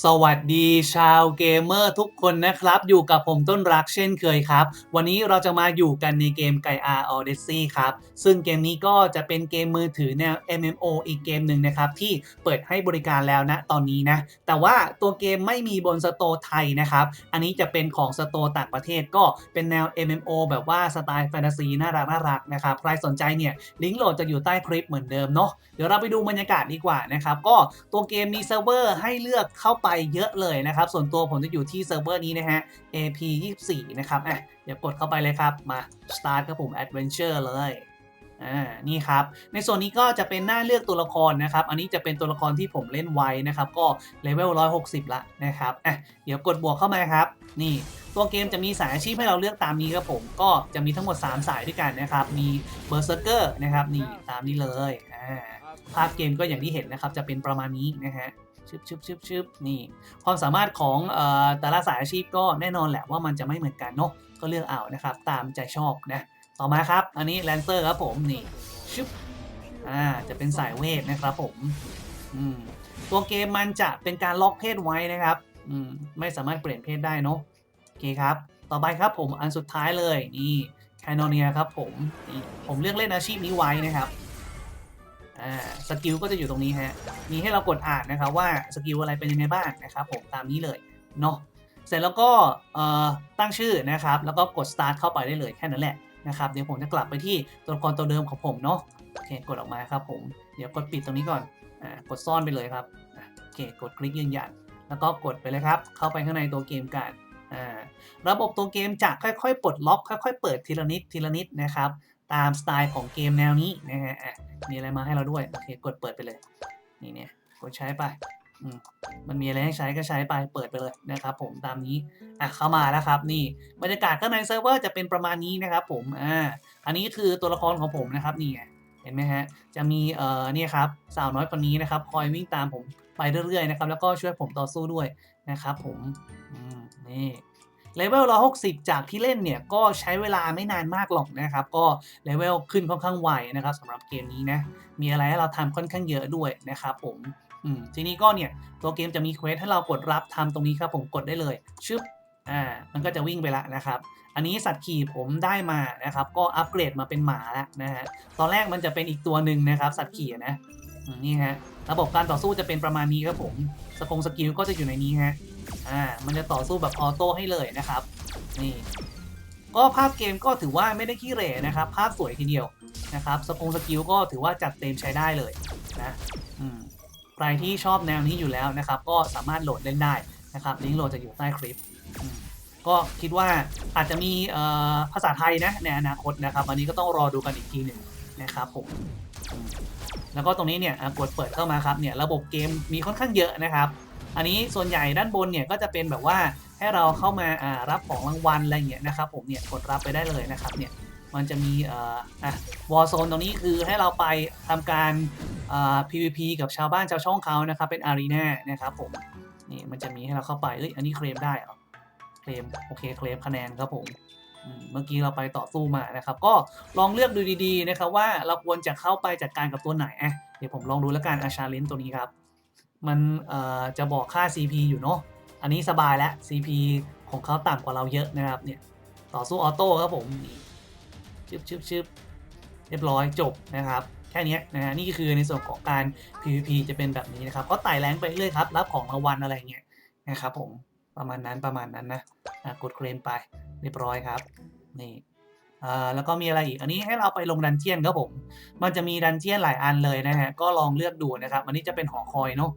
สวัสดีชาวเกมเมอร์ทุกคนนะครับ อยู่กับผมต้นรักเช่นเคยครับ วันนี้เราจะมาอยู่กันในเกมไก่ R Odyssey ครับ ซึ่งเกมนี้ก็จะเป็นเกมมือถือแนว MMO อีกเกมหนึ่งนะครับ ที่เปิดให้บริการแล้วนะตอนนี้นะ แต่ว่าตัวเกมไม่มีบนสโตร์ไทยนะครับ อันนี้จะเป็นของสโตร์ต่างประเทศก็เป็นแนว MMO แบบว่าสไตล์แฟนตาซีน่ารักน่ารักนะครับใครสนใจเนี่ยลิงก์โหลดจะอยู่ใต้คลิปเหมือนเดิมเนาะเดี๋ยวเราไปดูบรรยากาศดีกว่านะครับก็ตัวเกมมีเซิร์ฟเวอร์ให้เลือกเข้าไปเยอะเลยนะครับ ส่วนตัวผมจะอยู่ที่เซิร์ฟเวอร์นี้นะฮะ AP 24นะครับอะเดี๋ยวกดเข้าไปเลยครับมา start ครับผม adventure เลยอ่านี่ครับ ในส่วนนี้ก็จะเป็นหน้าเลือกตัวละครนะครับ อันนี้จะเป็นตัวละครที่ผมเล่นไว้นะครับ ก็เลเวล160 ละนะครับอะเดี๋ยวกดบวกเข้ามาครับ นี่ตัวเกมจะมีสายอาชีพให้เราเลือกตามนี้ครับผม ก็จะมีทั้งหมด 3 สายด้วยกันนะครับ มีเบอร์เซอร์เกอร์นะครับ นี่ตามนี้เลยอ่าภาพเกมก็อย่างที่เห็นนะครับ จะเป็นประมาณนี้นะฮะ ชึบชึบชึบชึบนี่ ความสามารถของแต่ละสายอาชีพก็แน่นอนแหละว่ามันจะไม่เหมือนกันเนาะก็เลือกเอานะครับ ตามใจชอบนะ ต่อมาครับ อันนี้แลนเซอร์ครับผมนี่ชึบอ่าจะเป็นสายเวทนะครับผมอืมตัวเกมมันจะเป็นการล็อกเพศไว้นะครับอืมไม่สามารถเปลี่ยนเพศได้เนาะโอเคครับ ต่อไปครับผมอันสุดท้ายเลยนี่แคนโนเนียครับผมนี่ผมเลือกเล่นอาชีพนี้ไว้นะครับ อ่าสกิลก็จะอยู่ตรงนี้ฮะมีให้เรากดอ่านนะครับว่าสกิลอะไรเป็นยังไงบ้างนะครับผมตามนี้เลยเนาะเสร็จแล้วก็ตั้งชื่อนะครับ แล้วก็กด start เข้าไปได้เลยแค่นั้นแหละนะครับเดี๋ยวผมจะกลับไปที่ตัวละครตัวเดิมของผมเนาะโอเคกดออกมาครับผมเดี๋ยวกดปิดตรงนี้ก่อนอ่ากดซ่อนไปเลยครับโอเคกดคลิกยืนยันแล้วก็กดไปเลยครับ เข้าไปข้างในตัวเกมกันระบบตัวเกมจะค่อยๆ ปลดล็อก ค่อย ๆ เปิดทีละนิดทีละนิดนะครับ ตามสไตล์ของเกมแนวนี้นะฮะมีอะไรมาให้เราด้วยโอเคกดเปิดไปเลย นี่เนี่ยกดใช้ไปอืมมันมีอะไรให้ใช้ก็ใช้ไปเปิดไปเลยนะครับผมตามนี้อะเข้ามาแล้วครับนี่บรรยากาศข้างในเซิร์ฟเวอร์จะเป็นประมาณนี้นะครับผมอ่าอันนี้คือตัวละครของผมนะครับนี่ไงเห็นไหมฮะจะมีเอ่อเนี่ยครับสาวน้อยคนนี้นะครับคอยวิ่งตามผมไปเรื่อยๆนะครับแล้วก็ช่วยผมต่อสู้ด้วยนะครับผมอืมนี่ เลเวล160จากที่เล่นเนี่ย ก็ใช้เวลาไม่นานมากหรอกนะครับ ก็เลเวลขึ้นค่อนข้างไวนะครับสำหรับเกมนี้นะ มีอะไรให้เราทำค่อนข้างเยอะด้วยนะครับผมอืมทีนี้ก็เนี่ย ตัวเกมจะมีเควสให้เรากดรับทำตรงนี้ครับผมกดได้เลยชึบอ่ามันก็จะวิ่งไปละนะครับ อันนี้สัตว์ขี่ผมได้มานะครับ ก็อัปเกรดมาเป็นหมาแล้วนะฮะตอนแรกมันจะเป็นอีกตัวหนึ่งนะครับ สัตว์ขี่นะนี่ฮะระบบการต่อสู้จะเป็นประมาณนี้ครับผมสกงสกิลก็จะอยู่ในนี้ฮะ อ่ามันจะต่อสู้แบบออโต้ให้เลยนะครับนี่ก็ภาพเกมก็ถือว่าไม่ได้ขี้เหร่นะครับ ภาพสวยทีเดียวนะครับสกงสกิลก็ถือว่าจัดเต็มใช้ได้เลยนะอืมใครที่ชอบแนวนี้อยู่แล้วนะครับ ก็สามารถโหลดเล่นได้นะครับลิงก์โหลดจะอยู่ใต้คลิป ก็คิดว่าอาจจะมีภาษาไทยนะในอนาคตนะครับอันนี้ก็ต้องรอดูกันอีกทีหนึ่งนะครับผมแล้วก็ตรงนี้เนี่ยกดเปิดเข้ามาครับเนี่ยระบบเกมมีค่อนข้างเยอะนะครับ อันนี้ส่วนใหญ่ด้านบนเนี่ยก็จะเป็นแบบว่าให้เราเข้ามาอ่ารับของรางวัลอะไรเงี้ยนะครับผมเนี่ยกดรับไปได้เลยนะครับเนี่ยมันจะมีอ่ออะวอลโซนตรงนี้คือให้เราไปทำการอ่า PVP กับชาวบ้านชาวช่องเขานะครับเป็นอารีนานะครับผมนี่มันจะมีให้เราเข้าไปเอ้ยอันนี้เคลมได้เหรอเคลมโอเคเคลมคะแนนครับผมอืมเมื่อกี้เราไปต่อสู้มานะครับ ก็ลองเลือกดูดีๆนะครับว่าเราควรจะเข้าไปจัดการกับตัวไหนอะเดี๋ยวผมลองดูแล้วกันอาชาเลนตัวนี้ครับ มันเอ่อจะบอกค่า CP อยู่เนาะอันนี้สบายแล้ว CP ของเขาต่ำกว่าเราเยอะนะครับเนี่ยต่อสู้ออโต้ครับผมชึบชึบชึบเรียบร้อยจบนะครับแค่นี้นะฮะนี่คือในส่วนของการ PVP จะเป็นแบบนี้นะครับก็ไต่แรงไปเรื่อยครับรับของรางวัลอะไรเงี้ยนะครับผมประมาณนั้นประมาณนั้นนะอะกดเคลมไปเรียบร้อยครับนี่แล้วก็มีอะไรอีก อันนี้ให้เราไปลงดันเจียนครับผม มันจะมีดันเจียนหลายอันเลยนะฮะ ก็ลองเลือกดูนะครับ อันนี้จะเป็นหอคอยเนาะ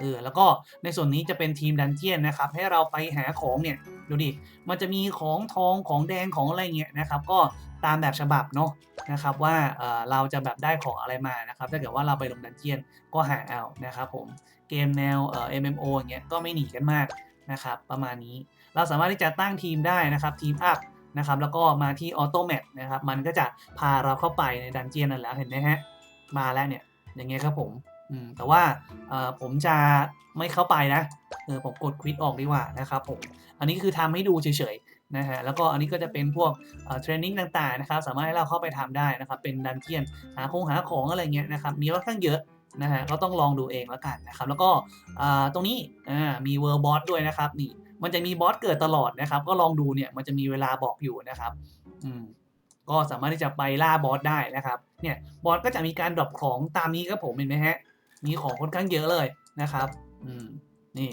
เออแล้วก็ในส่วนนี้จะเป็นทีมดันเจียนนะครับ ให้เราไปหาของเนี่ยดูดิมันจะมีของทองของแดงของอะไรเงี้ยนะครับ ก็ตามแบบฉบับเนาะนะครับว่าเออเราจะแบบได้ของอะไรมานะครับถ้าเกิดว่าเราไปลงดันเจียนก็หาเอานะครับผมเกมแนวเอ่อ MMO อย่างเงี้ยก็ไม่หนีกันมากนะครับประมาณนี้เราสามารถที่จะตั้งทีมได้นะครับทีมอัพนะครับแล้วก็มาที่ออโตแมทนะครับมันก็จะพาเราเข้าไปในดันเจียนนั่นแหละเห็นไหมฮะมาแล้วเนี่ยอย่างเงี้ยครับผม อืมแต่ว่าเอ่อผมจะไม่เข้าไปนะเออผมกดควิดออกดีกว่านะครับผมอันนี้คือทำให้ดูเฉยๆนะฮะแล้วก็อันนี้ก็จะเป็นพวกเทรนนิ่งต่างๆนะครับสามารถให้เราเข้าไปทำได้นะครับเป็นดันเจียนหาคงหาของอะไรเงี้ยนะครับมีค่อนข้างเยอะนะฮะก็ต้องลองดูเองแล้วกันนะครับแล้วก็ตรงนี้มีเวอร์บอสด้วยนะครับนี่มันจะมีบอสเกิดตลอดนะครับ ก็ลองดูเนี่ยมันจะมีเวลาบอกอยู่นะครับอืมก็สามารถที่จะไปล่าบอสได้นะครับเนี่ยบอสก็จะมีการดรอปของตามนี้ครับผมเห็นไหมฮะ มีของค่อนข้างเยอะเลยนะครับ อืม นี่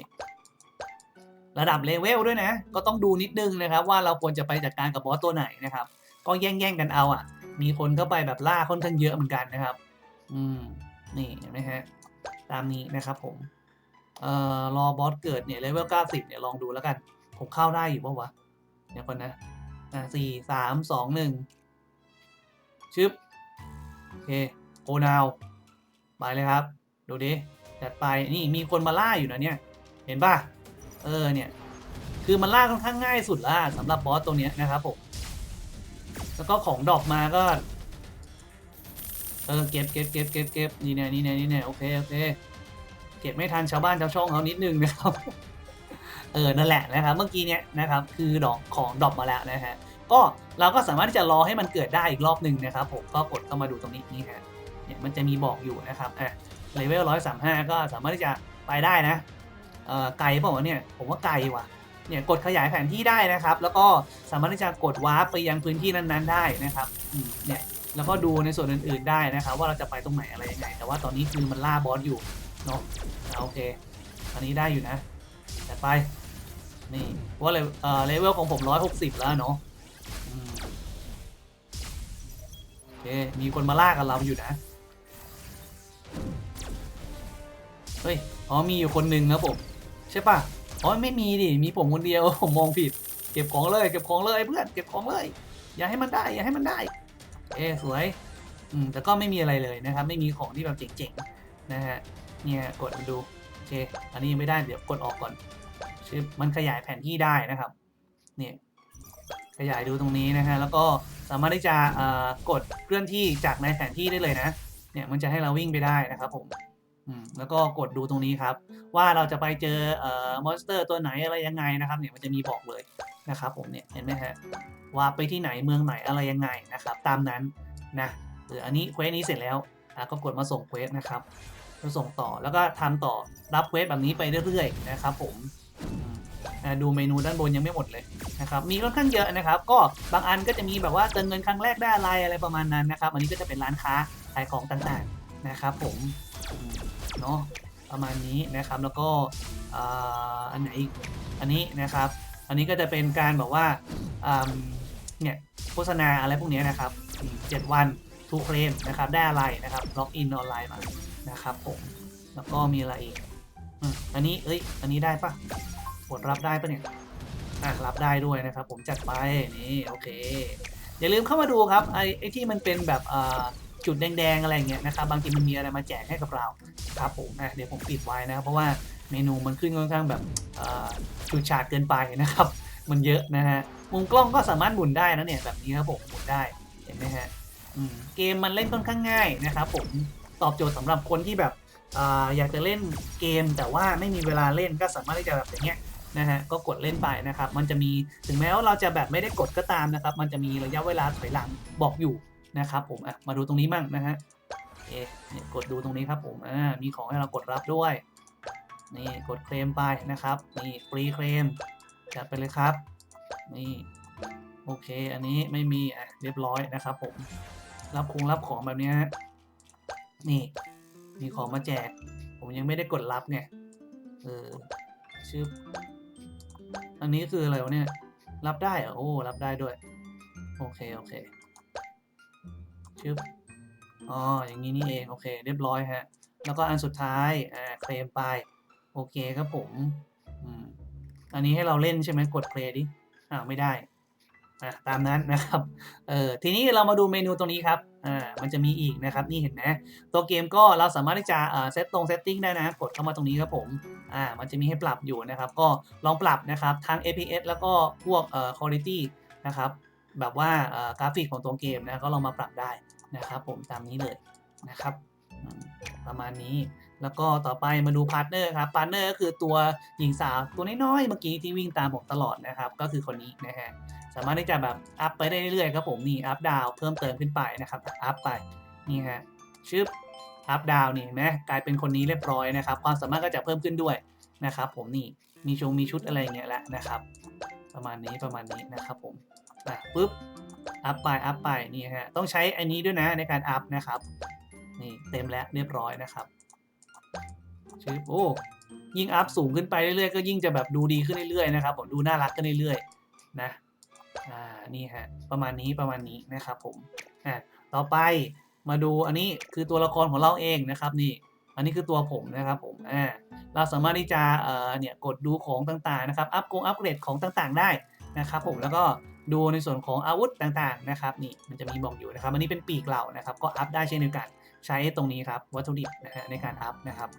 ระดับเลเวลด้วยนะ ก็ต้องดูนิดนึงนะครับ ว่าเราควรจะไปจัดการกับบอสตัวไหนนะครับ ก็แย่งๆกันเอาอะ มีคนเข้าไปแบบล่าค่อนข้างเยอะเหมือนกันนะครับ อืม นี่เห็นไหมฮะ ตามนี้นะครับผม เอ่อ รอบอสเกิดเนี่ยเลเวล90เนี่ยลองดูแล้วกัน ผมเข้าได้อยู่ปะวะ เดี๋ยวก่อนนะ อ่าสี่สามสองหนึ่งชึบ โอเคโอนาว ไปเลยครับ ดูดิจัดไปนี่มีคนมาล่าอยู่นะเนี่ย เห็นป่ะ เออเนี่ย คือมันล่าค่อนข้างง่ายสุดละสำหรับบอสตัวเนี้ยนะครับผม แล้วก็ของดอปมาก็ เออเก็บเก็บเก็บเก็บเก็บนี่แน่นี่แน่นี่แน่โอเคโอเค เก็บไม่ทันชาวบ้านชาวช่องเขานิดนึงนะครับ เออนั่นแหละนะครับ เมื่อกี้เนี้ยนะครับ คือดอกของดอปมาแล้วนะฮะ ก็เราก็สามารถที่จะรอให้มันเกิดได้อีกรอบหนึ่งนะครับ ผมก็กดเข้ามาดูตรงนี้นี่ฮะ เนี่ยมันจะมีบอกอยู่นะครับอะ เลเวลร้อยสามห้าก็สามารถที่จะไปได้นะเอ่อไกลเปล่าวะเนี่ยผมว่าไกลว่ะเนี่ยกดขยายแผนที่ได้นะครับ แล้วก็สามารถที่จะกดวาร์ปไปยังพื้นที่นั้น ๆ ได้นะครับเนี่ยแล้วก็ดูในส่วนอื่น ๆได้นะครับ ว่าเราจะไปตรงไหนอะไรยังไงแต่ว่าตอนนี้คือมันล่าบอสอยู่เนาะโอเคอันนี้ได้อยู่นะจัดไปนี่เพราะว่าเลเอ่อเลเวลของผมร้อยหกสิบแล้วเนาะโอเคมีคนมาล่ากับเราอยู่นะ เฮ้ย อ๋อ มีอยู่คนหนึ่งนะผม ใช่ปะอ๋อ ไม่มีดิ มีผมคนเดียว ผมมองผิด เก็บของเลย เก็บของเลยเพื่อน เก็บของเลย อย่าให้มันได้ อย่าให้มันได้ เอสวย อืม แต่ก็ไม่มีอะไรเลยนะครับ ไม่มีของที่แบบเจ๋งๆ นะฮะ เนี่ย กดมาดู โอเค อันนี้ยังไม่ได้ เดี๋ยวกดออกก่อนชื่อมันขยายแผนที่ได้นะครับ เนี่ย ขยายดูตรงนี้นะฮะ แล้วก็สามารถที่จะเอ่อกดเคลื่อนที่จากในแผนที่ได้เลยนะ เนี่ย มันจะให้เราวิ่งไปได้นะครับผมอืม แล้วก็กดดูตรงนี้ครับ ว่าเราจะไปเจอเอ่อมอนสเตอร์ตัวไหนอะไรยังไงนะครับเนี่ยมันจะมีบอกเลยนะครับผมเนี่ยเห็นไหมฮะว่าไปที่ไหนเมืองไหนอะไรยังไงนะครับ ตามนั้นนะหรืออันนี้เควสนี้เสร็จแล้วอะก็กดมาส่งเควสนะครับก็ส่งต่อแล้วก็ทำต่อรับเควสแบบนี้ไปเรื่อยๆนะครับ ผมดูเมนูด้านบนยังไม่หมดเลยนะครับ มีค่อนข้างเยอะนะครับ ก็บางอันก็จะมีแบบว่าเติมเงินครั้งแรกได้อะไรอะไรประมาณนั้นนะครับ อันนี้ก็จะเป็นร้านค้าขายของต่างๆนะครับ ผม เนาะประมาณนี้นะครับ แล้วก็อันไหนอีกอันนี้นะครับ อันนี้ก็จะเป็นการแบบว่าเนี่ยโฆษณาอะไรพวกนี้นะครับเจ็ดวันทูเคลมนะครับ ได้อะไรนะครับล็อกอินออนไลน์มานะครับผมแล้วก็มีอะไรอีกอันนี้เอ้ย อันนี้ได้ปะกดรับได้ปะเนี่ยอะรับได้ด้วยนะครับ ผมจัดไปนี่โอเค อย่าลืมเข้ามาดูครับไอ้ไอที่มันเป็นแบบอ่า จุดแดงๆอะไรเงี้ยนะครับบางทีมันมีอะไรมาแจกให้กับเราครับผมอะเดี๋ยวผมปิดไว้นะครับเพราะว่าเมนูมันขึ้นค่อนข้างแบบเอ่อฉูดฉาดเกินไปนะครับ มันเยอะนะฮะมุมกล้องก็สามารถหมุนได้นะเนี่ยแบบนี้ครับผมหมุนได้เห็นไหมฮะเกมมันเล่นค่อนข้างง่ายนะครับผมตอบโจทย์สำหรับคนที่แบบออยากจะเล่นเกมแต่ว่าไม่มีเวลาเล่นก็สามารถที่จะแบบอย่างเงี้ยนะฮะก็กดเล่นไปนะครับ มันจะมีถึงแม้ว่าเราจะแบบไม่ได้กดก็ตามนะครับ มันจะมีระยะเวลาถอยหลังบอกอยู่ นะครับผมอะมาดูตรงนี้มั่งนะฮะโอเคเนี่ยกดดูตรงนี้ครับผมอ่ามีของให้เรากดรับด้วย นี่กดเคลมไปนะครับนี่ฟรีเคลมจัดไปเลยครับ นี่โอเค อันนี้ไม่มีอะเรียบร้อยนะครับผมรับคงรับของแบบนี้ฮะนี่ มีของมาแจก ผมยังไม่ได้กดรับไงเออชื่ออันนี้คืออะไรวะเนี่ย รับได้เหรอโอ้รับได้ด้วย โอเค โอเค ชึบอ๋ออย่างนี้นี่เอง โอเค เรียบร้อยฮะ แล้วก็อันสุดท้ายอ่าเคลมไป โอเคครับผมอืมอันนี้ให้เราเล่นใช่ไหมกดเพลย์ดิอ่าไม่ได้อะตามนั้นนะครับเออทีนี้เรามาดูเมนูตรงนี้ครับอ่ามันจะมีอีกนะครับ นี่เห็นไหมตัวเกมก็เราสามารถที่จะอ่าเซตตรงเซตติ้งได้นะ กดเข้ามาตรงนี้ครับผมอ่ามันจะมีให้ปรับอยู่นะครับ ก็ลองปรับนะครับทั้ง APS แล้วก็พวกเอ่อ quality นะครับแบบว่าเอ่อกราฟิกของตัวเกมนะก็ลองมาปรับได้ นะครับผมตามนี้เลยนะครับ ประมาณนี้แล้วก็ต่อไปมาดูพาร์ทเนอร์ครับพาร์ทเนอร์ก็คือตัวหญิงสาวตัวน้อยๆเมื่อกี้ที่วิ่งตามผมตลอดนะครับ ก็คือคนนี้นะฮะสามารถที่จะแบบอัพไปได้เรื่อยๆครับผมนี่อัพดาวเพิ่มเติมขึ้นไปนะครับอัพไปนี่ฮะชึบอัพดาวนี่เห็นไหมกลายเป็นคนนี้เรียบร้อยนะครับ ความสามารถก็จะเพิ่มขึ้นด้วยนะครับ ผมนี่มีชงมีชุดอะไรเงี้ยแหละนะครับ ประมาณนี้ประมาณนี้นะครับผมอะปุ๊บ อัพไปอัพไปนี่ฮะต้องใช้อันนี้ด้วยนะในการอัพนะครับนี่เต็มแล้วเรียบร้อยนะครับชึบโอ้ยิ่งอัพสูงขึ้นไปเรื่อยๆก็ยิ่งจะแบบดูดีขึ้นเรื่อยๆนะครับผมดูน่ารักขึ้นเรื่อยๆนะอ่านี่ฮะประมาณนี้ประมาณนี้นะครับผมอะต่อไปมาดูอันนี้คือตัวละครของเราเองนะครับนี่อันนี้คือตัวผมนะครับผมอ่าเราสามารถที่จะเอ่อเนี่ยกดดูของต่างๆนะครับอัพกงอัพเกรดของต่างๆได้นะครับผมแล้วก็ ดูในส่วนของอาวุธต่างๆนะครับนี่มันจะมีบอกอยู่นะครับอันนี้เป็นปีกเหล่านะครับก็อัพได้เช่นเดียวกันใช้ตรงนี้ครับวัตถุดิบนะฮะในการอัพนะครับ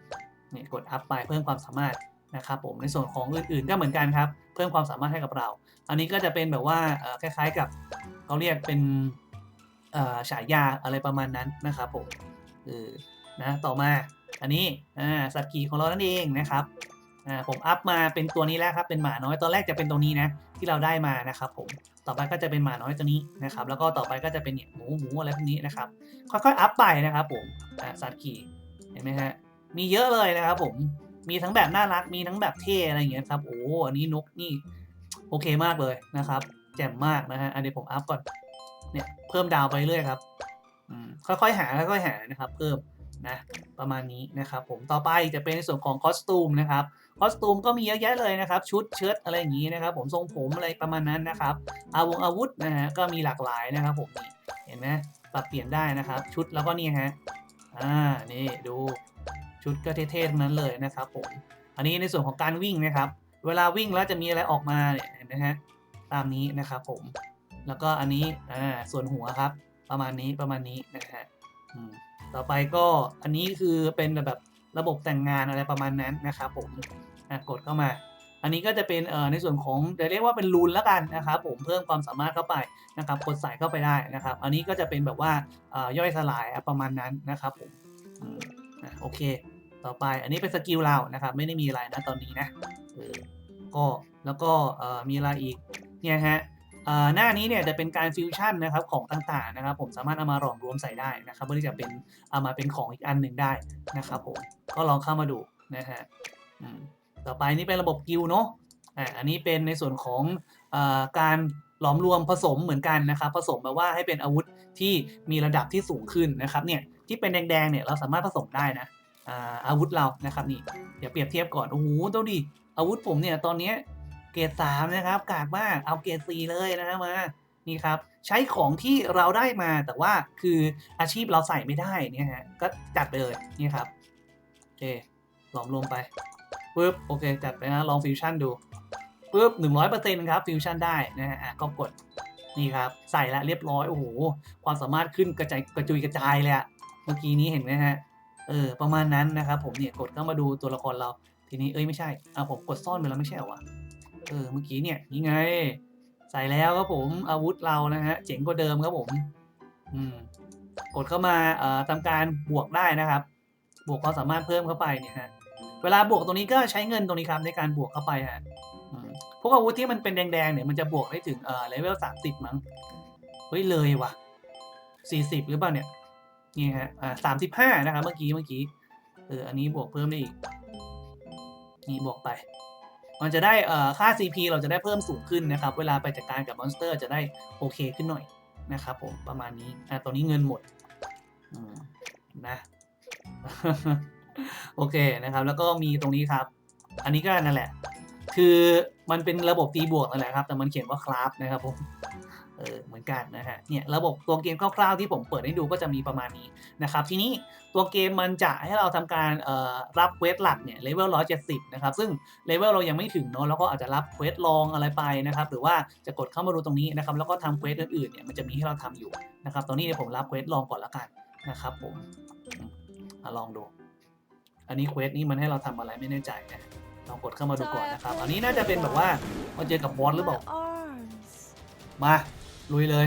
นี่กดอัพไปเพิ่มความสามารถนะครับผมในส่วนของอื่นๆก็เหมือนกันครับเพิ่มความสามารถให้กับเรา อันนี้ก็จะเป็นแบบว่าคล้ายๆกับเขาเรียกเป็นฉายาอะไรประมาณนั้นนะครับผมเออนะต่อมาอันนี้สัตว์ขี่ของเรานั่นเองนะครับผมอัพมาเป็นตัวนี้แล้วครับเป็นหมาน้อยตอนแรกจะเป็นตรงนี้นะที่เราได้มานะครับผม ต่อไปก็จะเป็นหมาน้อยตัวนี้นะครับ แล้วก็ต่อไปก็จะเป็นเนี่ยหมูหมูอะไรพวกนี้นะครับ ค่อยๆอัพไปนะครับผมสัตว์ขี่เห็นไหมฮะมีเยอะเลยนะครับ ผมมีทั้งแบบน่ารักมีทั้งแบบเท่อะไรอย่างเงี้ยครับโอ้อันนี้นกนี่โอเคมากเลยนะครับ แจ่มมากนะฮะอันนี้ผมอัพก่อนเนี่ยเพิ่มดาวไปเรื่อยครับค่อยๆหาค่อยๆหานะครับ เพิ่มนะประมาณนี้นะครับ ผมต่อไปจะเป็นในส่วนของคอสตูมนะครับ คอสตูมก็มีเยอะแยะเลยนะครับ ชุดเชิ้ตอะไรอย่างนี้นะครับ ผมทรงผมอะไรประมาณนั้นนะครับ อาวงอาวุธนะฮะก็มีหลากหลายนะครับผมนี่เห็นไหมปรับเปลี่ยนได้นะครับ ชุดแล้วก็นี่ฮะอ่านี่ดูชุดก็เท่ๆทั้งนั้นเลยนะครับผมอันนี้ในส่วนของการวิ่งนะครับ เวลาวิ่งแล้วจะมีอะไรออกมาเนี่ยเห็นไหมฮะตามนี้นะครับผมแล้วก็อันนี้อ่าส่วนหัวครับ ประมาณนี้ประมาณนี้นะฮะต่อไปก็อันนี้คือเป็นแบบระบบแต่งงานอะไรประมาณนั้นนะครับผม กดเข้ามา อันนี้ก็จะเป็นเอ่อในส่วนของจะเรียกว่าเป็นรูนแล้วกันนะครับผมเพิ่มความสามารถเข้าไปนะครับกดใส่เข้าไปได้นะครับ อันนี้ก็จะเป็นแบบว่าเอ่อย่อยสลายประมาณนั้นนะครับผมโอเค ต่อไปอันนี้เป็นสกิลเรานะครับ ไม่ได้มีอะไรนะตอนนี้นะก็แล้วก็เอ่อมีอะไรอีกเนี่ยฮะเอ่อหน้านี้เนี่ยจะเป็นการฟิวชั่นนะครับของต่างๆนะครับ ผมสามารถเอามาหลอมรวมใส่ได้นะครับเพื่อที่จะเป็นเอามาเป็นของอีกอันหนึ่งได้นะครับผมก็ลองเข้ามาดูนะฮะอืม ต่อไปนี่เป็นระบบกิลเนาะอ่าอันนี้เป็นในส่วนของอการหลอมรวมผสมเหมือนกันนะครับ ผสมแบบว่าให้เป็นอาวุธที่มีระดับที่สูงขึ้นนะครับเนี่ยที่เป็นแดงๆเนี่ยเราสามารถผสมได้นะอาวุธเรานะครับนี่เดี๋ยวเปรียบเทียบก่อนโอ้โหดูดิอาวุธผมเนี่ยตอนนี้เกรดสามนะครับกากมากเอาเกรดสี่เลยนะครับมานี่ครับใช้ของที่เราได้มาแต่ว่าคืออาชีพเราใส่ไม่ได้เนี่ยฮะก็จัดไปเลยนี่ครับโอเคหลอมรวมไป ปุ๊บโอเคจัดไปนะลองฟิวชั่นดูปุ๊บหนึ่งร้อยเปอร์เซ็นต์ครับฟิวชั่นได้นะฮะอะก็กดนี่ครับใส่ละเรียบร้อยโอ้โหความสามารถขึ้นกระจายกระจุยกระจายเลยอะเมื่อกี้นี้เห็นไหมฮะเออประมาณนั้นนะครับผมเนี่ยกดเข้ามาดูตัวละครเราทีนี้เอ้ยไม่ใช่อะผมกดซ่อนไปแล้วไม่ใช่เหรอวะเออเมื่อกี้เนี่ยนี่ไง ใส่แล้วครับผมอาวุธเรานะฮะเจ๋งกว่าเดิมครับผมอืมกดเข้ามาเอ่อทำการบวกได้นะครับ บวกความสามารถเพิ่มเข้าไปเนี่ยฮะ เวลาบวกตรงนี้ก็ใช้เงินตรงนี้ครับในการบวกเข้าไปฮะพวกอาวุธที่มันเป็นแดงๆเนี่ยมันจะบวกได้ถึงเอ่อเลเวลสามสิบมั้งเฮ้ยเลยว่ะสี่สิบหรือเปล่าเนี่ยนี่ฮะอ่าสามสิบห้านะครับเมื่อกี้เมื่อกี้เอออันนี้บวกเพิ่มได้อีกนี่บวกไป มันจะได้เอ่อค่า CP เราจะได้เพิ่มสูงขึ้นนะครับ เวลาไปจัดการกับมอนสเตอร์จะได้โอเคขึ้นหน่อยนะครับผมประมาณนี้อ่าตอนนี้เงินหมดอืมนะ โอเคนะครับ แล้วก็มีตรงนี้ครับ อันนี้ก็นั่นแหละ คือมันเป็นระบบตีบวกนั่นแหละครับ แต่มันเขียนว่าคราฟนะครับผมเออเหมือนกันนะฮะเนี่ยระบบตัวเกมคร่าวๆที่ผมเปิดให้ดูก็จะมีประมาณนี้นะครับ ทีนี้ตัวเกมมันจะให้เราทำการรับเควสหลักเนี่ยเลเวล170นะครับ ซึ่งเลเวลเรายังไม่ถึงเนาะแล้วก็อาจจะรับเควสลองอะไรไปนะครับ หรือว่าจะกดเข้ามาดูตรงนี้นะครับ แล้วก็ทำเควสอื่นๆเนี่ยมันจะมีให้เราทำอยู่นะครับ ตอนนี้เดี๋ยวผมรับเควสลองก่อนละกันนะครับผมอลองดู อันนี้เควสนี้มันให้เราทำอะไรไม่แน่ใจนะลองกดเข้ามาดูก่อนนะครับ อันนี้น่าจะเป็นแบบว่ามาเจอกับบอสหรือเปล่า My arms. มาลุยเลย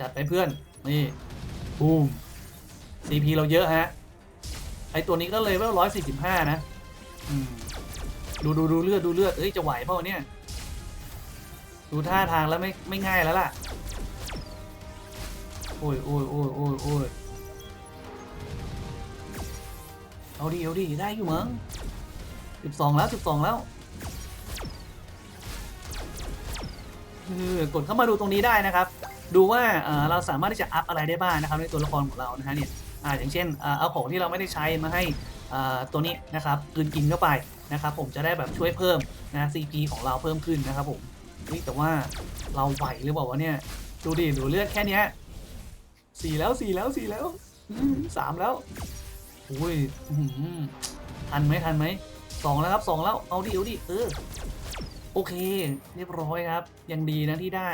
จัดไปเพื่อน นี่บูม CP เราเยอะฮะ ไอตัวนี้ก็เลยว่าร้อยสี่สิบห้านะอืมดูดูดูเลือดดูเลือดเอ้ยจะไหวเปล่าเนี่ย ดูท่าทางแล้วไม่ไม่ง่ายแล้วล่ะ โอ้ยโอ้ยโอ้ยโอ้ยโอ้ย เอาดิเอาดิได้อยู่มั้งสิบสองแล้วสิบสองแล้วกดเข้ามาดูตรงนี้ได้นะครับ ดูว่าเราสามารถที่จะอัพอะไรได้บ้างนะครับ ในตัวละครของเรานะฮะเนี่ยออย่างเช่นเอาของที่เราไม่ได้ใช้มาให้ตัวนี้นะครับกืนกินเข้าไปนะครับผมจะได้แบบช่วยเพิ่มนะ CP ของเราเพิ่มขึ้นนะครับผมเฮ้ยแต่ว่าเราไหวหรือเปล่าวะเนี่ยดูดิดูเลือดแค่เนี้ยสี่แล้วสี่แล้วสี่แล้วสามแล้ว อุ้ยทันไหมทันไหมสองแล้วครับสองแล้วเอาดิเอาดิเออโอเค เรียบร้อยครับ ยังดีนะที่ได้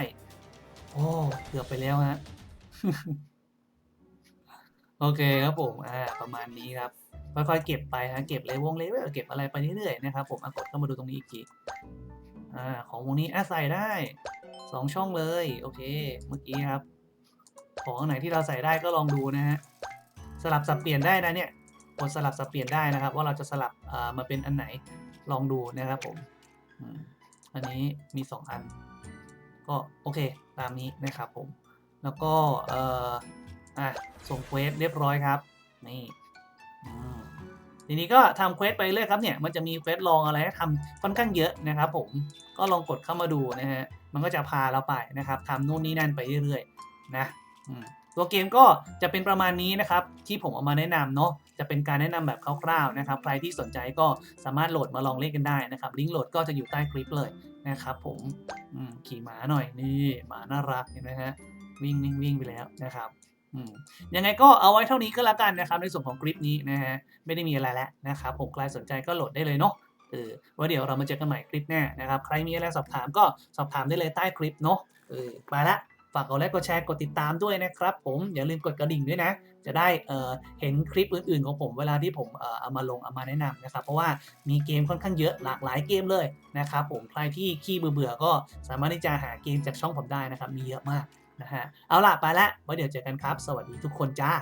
โอ้เกือบไปแล้วฮะโอเคครับผมอ่าประมาณนี้ครับค่อยๆเก็บไปฮะเก็บเลยวงเลเวลเก็บอะไรไปเรื่อยๆนะครับผมอะกดเข้ามาดูตรงนี้อีกทีอ่าของวงนี้อะใส่ได้สองช่องเลย โอเค เมื่อกี้ครับ ของไหนที่เราใส่ได้ก็ลองดูนะฮะสลับสับเปลี่ยนได้นะเนี่ย กดสลับสับเปลี่ยนได้นะครับ ว่าเราจะสลับมาเป็นอันไหนลองดูนะครับผมอันนี้มีสองอัน ก็โอเคตามนี้นะครับผม แล้วก็เอ่ออะส่งเควสเรียบร้อยครับนี่ทีนี้ก็ทำเควสไปเรื่อยครับเนี่ยมันจะมีเควสลองอะไรให้ทำค่อนข้างเยอะนะครับผมก็ลองกดเข้ามาดูนะฮะมันก็จะพาเราไปนะครับทำนู่นนี่นั่นไปเรื่อยๆนะตัวเกมก็จะเป็นประมาณนี้นะครับ ที่ผมเอามาแนะนำเนาะ จะเป็นการแนะนำแบบคร่าวๆนะครับ ใครที่สนใจก็สามารถโหลดมาลองเล่นกันได้นะครับ ลิงก์โหลดก็จะอยู่ใต้คลิปเลยนะครับผมขี่หมาหน่อยนี่หมาน่ารักเห็นไหมฮะวิ่งวิ่งวิ่งไปแล้วนะครับยังไงก็เอาไว้เท่านี้ก็แล้วกันนะครับ ในส่วนของคลิปนี้นะฮะไม่ได้มีอะไรแล้วนะครับผมใครสนใจก็โหลดได้เลยเนาะเออไว่าเดี๋ยวเรามาเจอกันใหม่คลิปหน้านะครับ ใครมีอะไรสอบถามก็สอบถามได้เลยใต้คลิปเนาะเออไปละ ฝากกดไลค์กดแชร์กดติดตามด้วยนะครับ ผมอย่าลืมกดกระดิ่งด้วยนะ จะได้เอ่อเห็นคลิปอื่นๆของผมเวลาที่ผมเอ่อเอามาลงเอามาแนะนำนะครับ เพราะว่ามีเกมค่อนข้างเยอะหลากหลายเกมเลยนะครับผมใครที่ขี้เบื่อๆก็สามารถที่จะหาเกมจากช่องผมได้นะครับ มีเยอะมากนะฮะเอาล่ะไปละไว้เดี๋ยวเจอกันครับ สวัสดีทุกคนจ้า